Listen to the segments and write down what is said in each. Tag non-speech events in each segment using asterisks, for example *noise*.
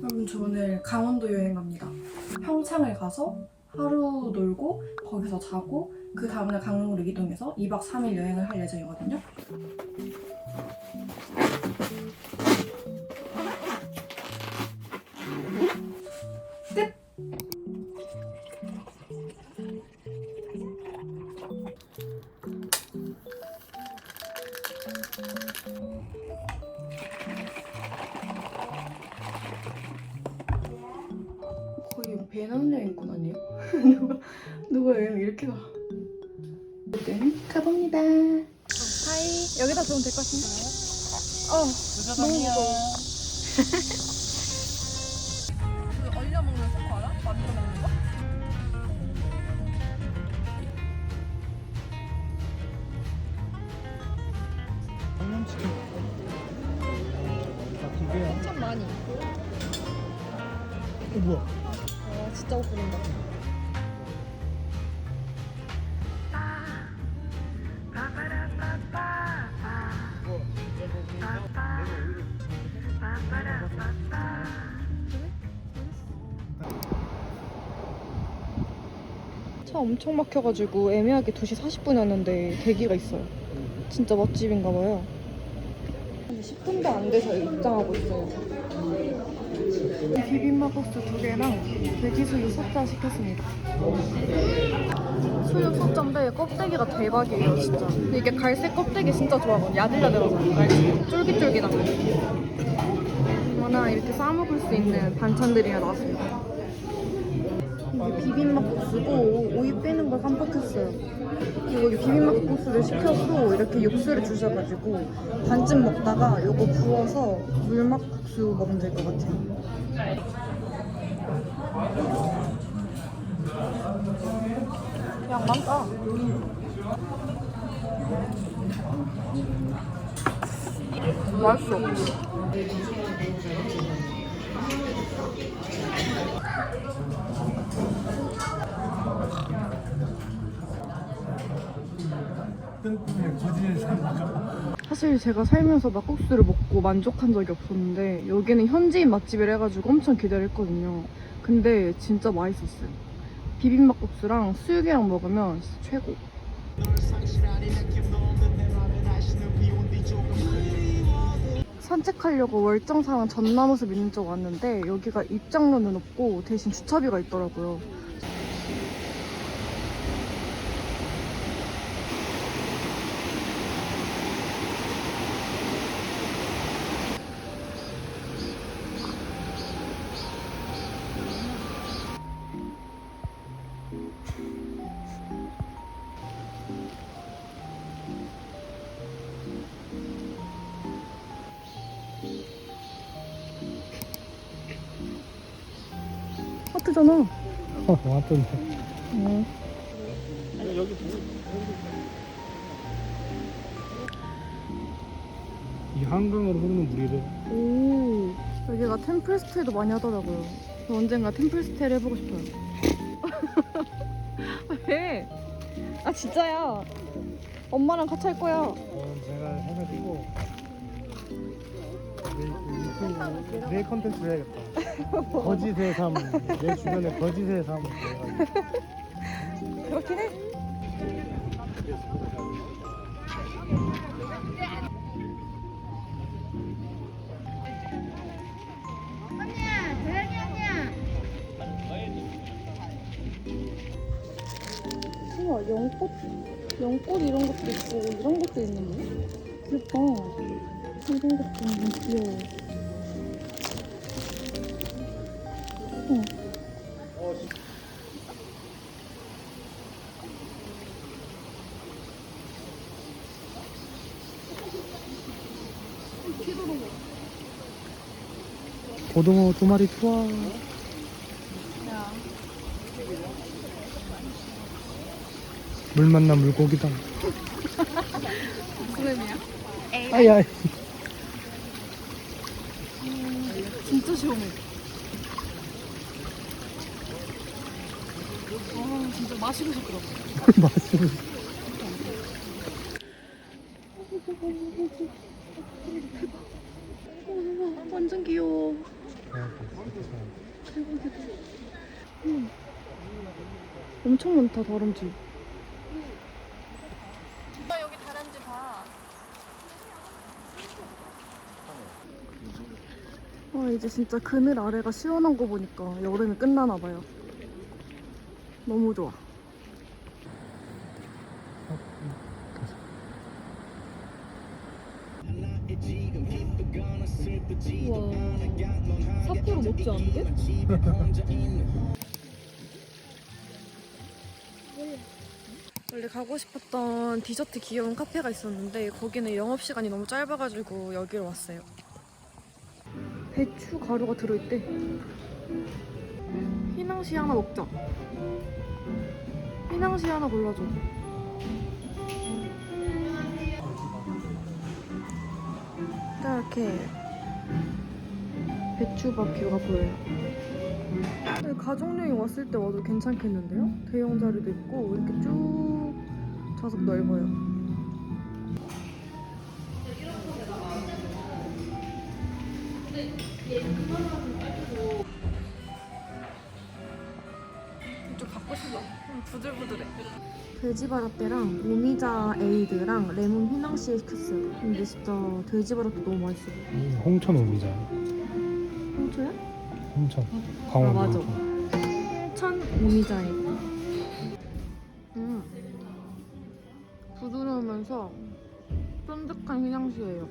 여러분 저 오늘 강원도 여행 갑니다. 평창을 가서 하루 놀고 거기서 자고 그 다음날 강릉으로 이동해서 2박 3일 여행을 할 예정이거든요. 배낭여행꾼 아니에요? *laughs* 누가, 누가 여행 이렇게 가? 네, 가봅니다. 하이, 여기다 두면 될 것 같은데? 어, 너무 무거워. *laughs* 그 얼려 먹는 소코 알아? 만들어 먹는 거? 양념치킨. 아, 두 개야. 참 많이. 어, 뭐야? 와, 진짜 못 부른다. 차 엄청 막혀가지고 애매하게 2시 40분이었는데 대기가 있어요. 진짜 맛집인가 봐요. 근데 10분도 안 돼서 입장하고 있어요. 비빔밥국수 두 개랑 돼지수육 소자 시켰습니다. 수육 소자인데 껍데기가 대박이에요, 진짜. 이게 갈색 껍데기 진짜 좋아하거든요. 야들야들하잖아요, 갈색. 쫄깃쫄깃한 거. 이거나 이렇게 싸먹을 수 있는 반찬들이 나왔습니다. 이게 비빔밥 국수고 오이 빼는 걸 깜빡했어요. 그리고 이 비빔밥 국수를 시켜서 이렇게 육수를 주셔가지고 반쯤 먹다가 요거 부어서 물막 국수 먹으면 될 것 같아요. 양 많다. 맛있어. 뜬금에 거지를 산다가. 사실 제가 살면서 막국수를 먹고 만족한 적이 없었는데 여기는 현지인 맛집이라 해가지고 엄청 기대를 했거든요. 근데 진짜 맛있었어요. 비빔막국수랑 수육이랑 먹으면 진짜 최고. 산책하려고 월정사랑 전나무숲 있는 쪽 왔는데 여기가 입장료는 없고 대신 주차비가 있더라고요. 하트잖아. 어, 왔던데. 응. 여기 이 한강으로 흐르는 물이래. 오, 여기가 템플스테이도 많이 하더라고요. 저 언젠가 템플스테이를 해보고 싶어요. 왜? 아 진짜야. 엄마랑 같이 할 거야. 어, 제가 해가지고 유튜브 내일 컨텐츠를 해야겠다. *laughs* 거짓의 삶, 내 주변에 거짓의 삶. 그렇긴 해. 우와, 연꽃, 연꽃 이런 것도 있고 이런 것도 있는데? 귀엽다. 이런 것도 너무 귀여워. 어. 고등어 두 마리 투하. 물 만나 물고기다. 무슨 의미야? 아야. 진짜 시원해. 와, 진짜 마시고 싶더라. *laughs* 마시고. 완전 귀여워. 엄청 많다 다람쥐. 나 여기 다람쥐 봐. 와 이제 진짜 그늘 아래가 시원한 거 보니까 여름이 끝나나 봐요. 너무 좋아. 우와 삿포로 먹지 않은데? 원래 가고 싶었던 디저트 귀여운 카페가 있었는데 거기는 영업시간이 너무 짧아가지고 여기로 왔어요 배추 가루가 들어있대 휘낭시 하나 먹자 휘낭시 하나 골라줘 이렇게 배추밥 뷰가 보여요 근데 가족여행 왔을 때 와도 괜찮겠는데요? 대형 자리도 있고 이렇게 쭉 좌석 넓어요. 좀 갖고 싶어. 좀 부들부들해. 돼지바라떼랑 오미자 에이드랑 레몬 휘낭시 시켰어요. 근데 진짜 돼지바라떼 너무 맛있어. 홍천 오미자. 홍초야? 홍천. 강원도. 아, 맞아. 홍천. 천 오미자에 음 부드러우면서 쫀득한 휘낭시예요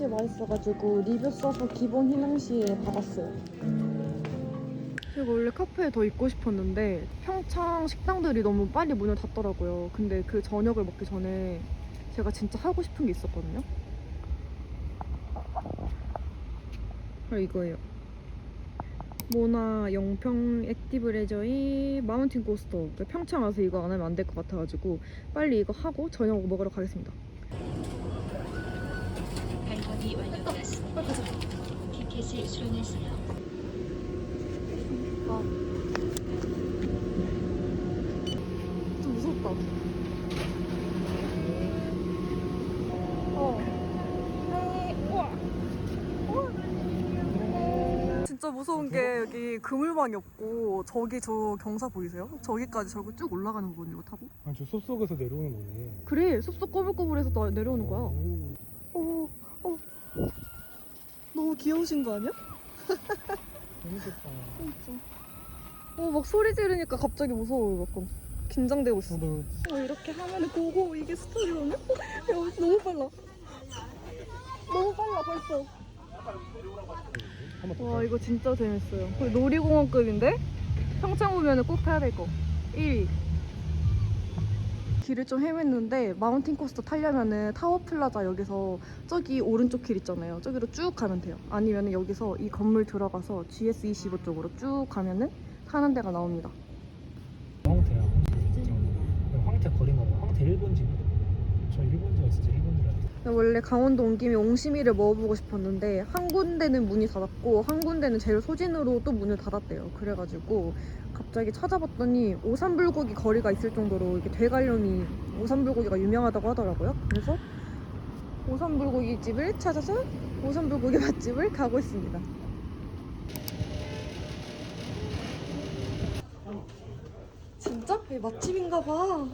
시 맛있어가지고 리뷰 써서 기본 휘낭시에 받았어요. 제가 원래 카페에 더 있고 싶었는데 평창 식당들이 너무 빨리 문을 닫더라고요. 근데 그 저녁을 먹기 전에 제가 진짜 하고 싶은 게 있었거든요. 바로 이거예요. 모나 영평 액티브 레저의 마운틴 그러니까 평창 와서 이거 안 하면 안 될 것 같아가지고 빨리 이거 하고 저녁 먹으러 가겠습니다 완료되었습니다. 티켓을 수령하세요. 좀 무섭다. 어. 진짜 무서운 게 여기 그물망이 없고 저기 저 경사 보이세요? 저기까지 저기 쭉 올라가는 부분 이거 타고? 아, 저 숲속에서 내려오는 거네. 그래 숲속 꼬불꼬불해서 나 내려오는 거야. 오. 어, 어. 너무 귀여우신 거 아니야? 재밌겠다. 진짜. 어, 막 소리 지르니까 갑자기 무서워요. 약간 긴장되고 있어. 저도 어, 이렇게 하면은 고고 이게 스토리거든요? 야, 너무 빨라. 너무 빨라 벌써. 한번. 와 이거 진짜 재밌어요. 거의 놀이공원급인데? 평창 오면은 꼭 타야 될 거. 1위. 길을 좀 헤맸는데 마운틴 코스터 타려면은 타워 플라자 여기서 저기 오른쪽 길 있잖아요. 저기로 쭉 가면 돼요. 아니면은 여기서 이 건물 들어가서 GS25 쪽으로 쭉 가면은 타는 데가 나옵니다. 황태야. 황태 거리가 뭐 황태 1번지. 저 1번지가 진짜 1번지라. 원래 강원도 온 김에 옹심이를 먹어보고 싶었는데 한 군데는 문이 닫았고 한 군데는 제일 소진으로 또 문을 닫았대요. 그래가지고 갑자기 찾아봤더니 오삼불고기 거리가 있을 정도로 이게 대관령이 오삼불고기가 유명하다고 하더라고요. 그래서 오삼불고기 집을 찾아서 오삼불고기 *laughs* 맛집을 가고 있습니다. 진짜? 이 맛집인가 봐.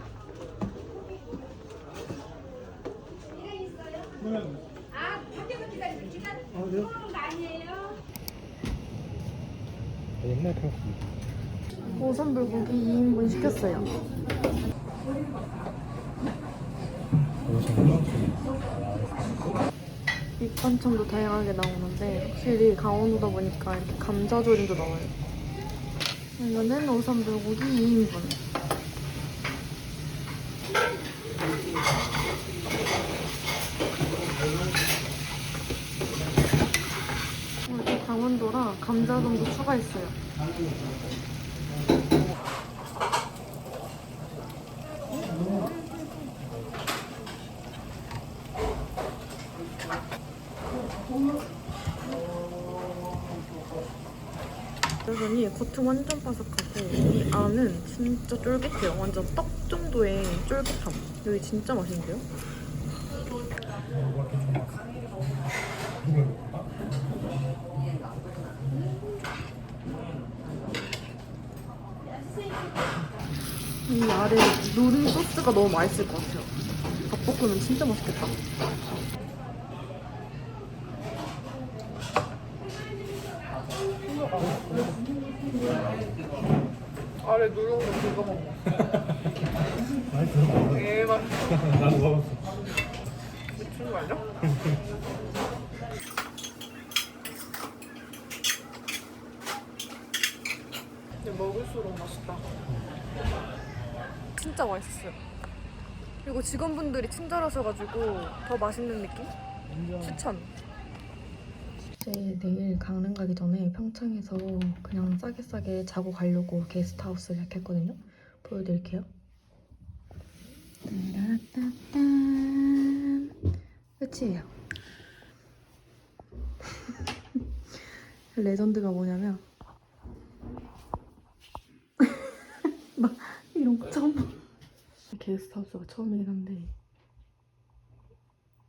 아, 그래요? 옛날 평수. 오삼불고기 2인분 시켰어요. 밑반찬도 다양하게 나오는데 확실히 강원도다 보니까 이렇게 감자조림도 나와요. 이거는 오삼불고기 2인분. 정도랑 감자 정도 추가했어요. 여러분이 겉은 완전 바삭하고 이 안은 진짜 쫄깃해요. 완전 떡 정도의 쫄깃함. 여기 진짜 맛있는데요? 이 아래 누른 소스가 너무 맛있을 것 같아요. 닭볶음면 진짜 맛있겠다. 아래 누른 거 그거 먹어. 많이 들어봤어. 대박. 나도 먹었어. 미친 거 아니야? 근데 먹을수록 맛있다. 진짜 맛있어요. 그리고 직원분들이 친절하셔가지고 더 맛있는 느낌? 추천. 이제 내일 강릉 가기 전에 평창에서 그냥 싸게 싸게 자고 가려고 게스트하우스 예약했거든요. 보여드릴게요. 따라따딴 끝이에요. *laughs* 레전드가 뭐냐면 나 이런 거 처음 봐. 게스트하우스가 처음이긴 한데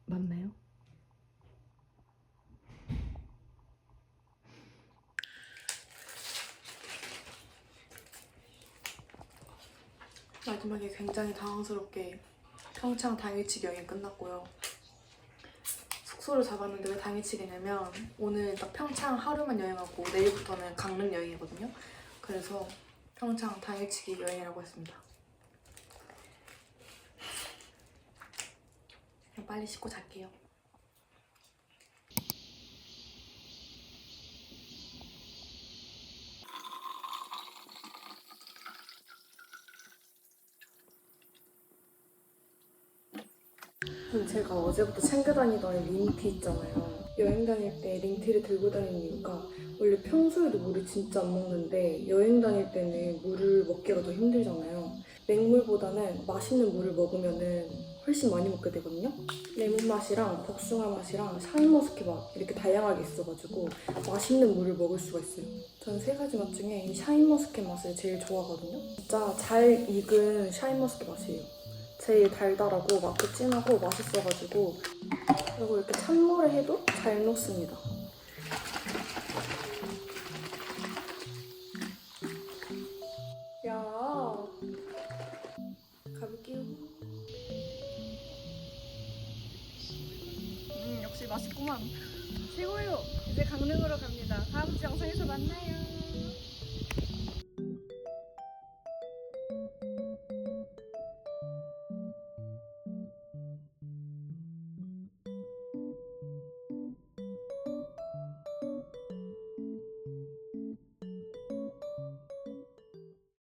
맞나요? 마지막에 굉장히 당황스럽게 평창 당일치기 여행이 끝났고요. 숙소를 잡았는데 왜 당일치기냐면 오늘 딱 평창 하루만 여행하고 내일부터는 강릉 여행이거든요. 그래서 평창 당일치기 여행이라고 했습니다. 그냥 빨리 씻고 잘게요. 제가 어제부터 챙겨 다니던 링티 있잖아요. 여행 다닐 때 링티를 들고 다니는 이유가 원래 평소에도 물을 진짜 안 먹는데 여행 다닐 때는 물을 먹기가 더 힘들잖아요. 맹물보다는 맛있는 물을 먹으면은 훨씬 많이 먹게 되거든요. 레몬 맛이랑 복숭아 맛이랑 샤인머스켓 맛 이렇게 다양하게 있어가지고 맛있는 물을 먹을 수가 있어요. 저는 세 가지 맛 중에 이 샤인머스켓 맛을 제일 좋아하거든요. 진짜 잘 익은 샤인머스켓 맛이에요. 제일 달달하고 맛도 진하고 맛있어가지고 그리고 이렇게 찬물에 해도 잘 녹습니다. 맛있구만. 최고요. 이제 강릉으로 갑니다. 다음 주 영상에서 만나요.